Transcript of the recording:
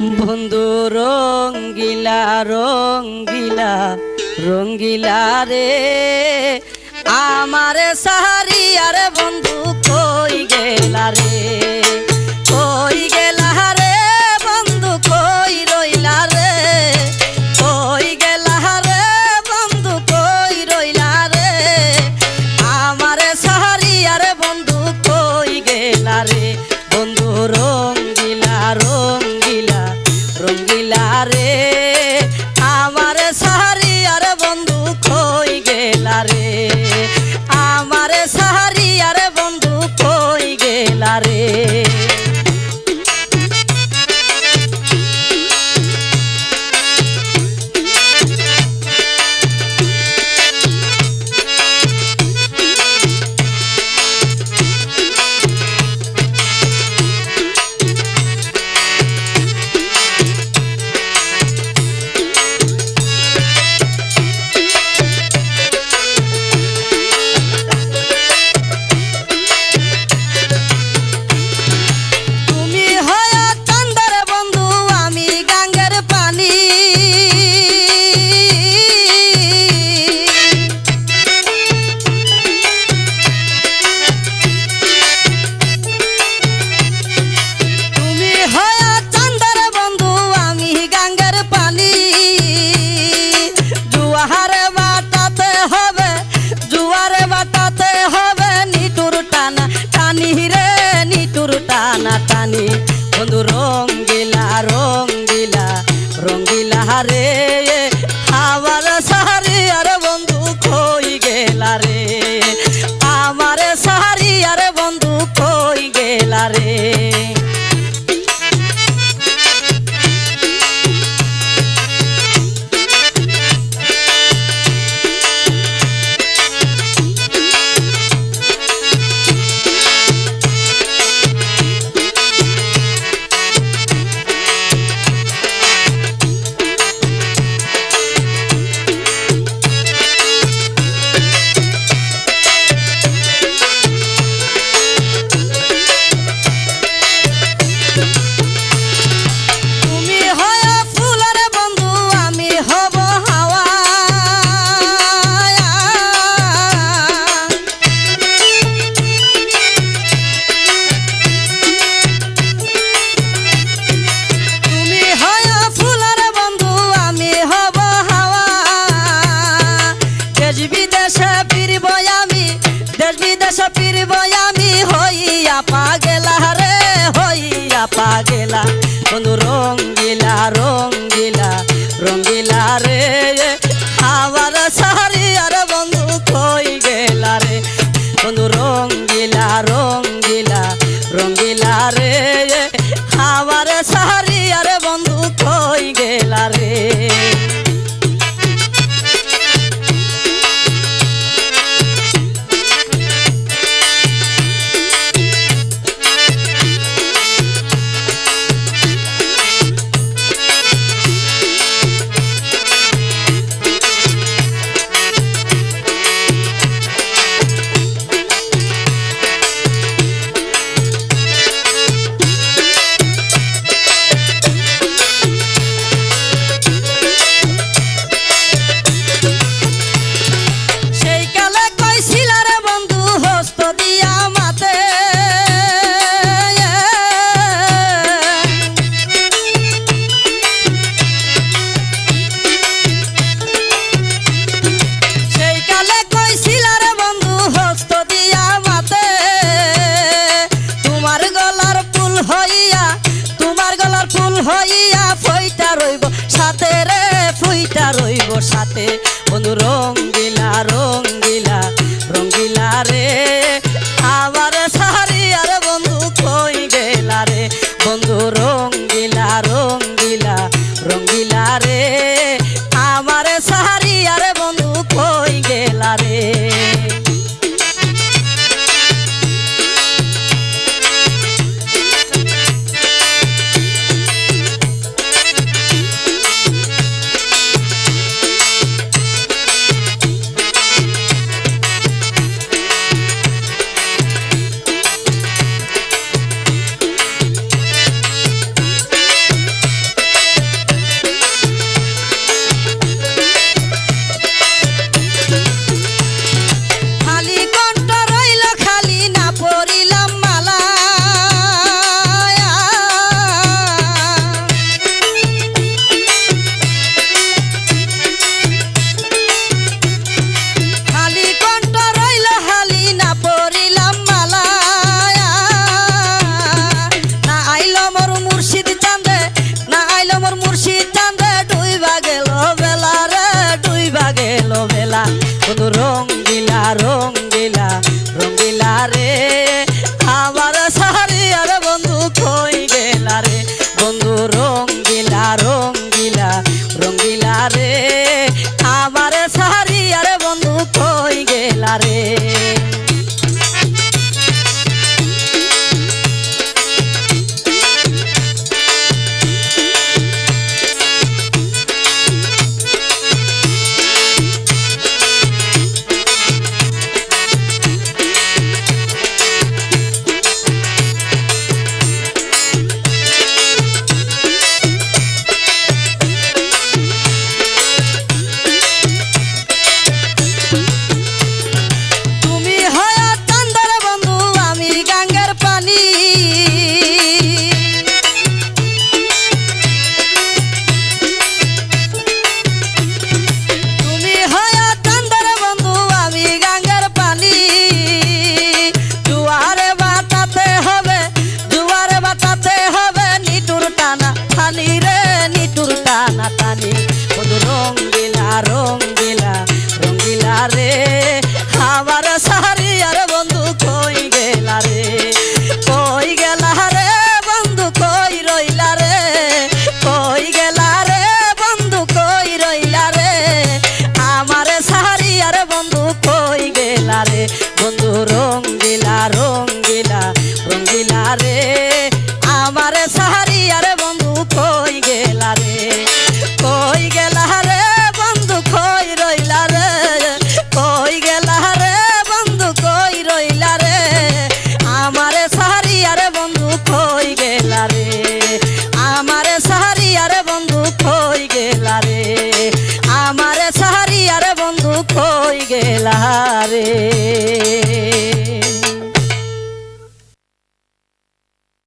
বন্ধু, রঙ্গিলা রঙ্গিলা রঙ্গিলা রে। আমার সাহারি আরে বন্ধু কই গেলা রে? কই গেলা রে বন্ধু, কই রইলা রে? কই গেলা রে বন্ধু, কই রইলা রে? আমার সাহারি আরে বন্ধু কই গেলা রে? বন্ধু, রঙ্গিলা রঙ্গিলা দেশে ফিরব আমি, দেশ বিদেশে ফিরব আমি, হইয়া পাগেলা রে, হইয়া পাগেলা। বন্ধু রঙ্গিলা রঙ্গিলা রঙ্গিলা রে। হাতে বন্ধু রঙ্গিলা রঙ্গিলা রঙ্গিলা রে। রে জানি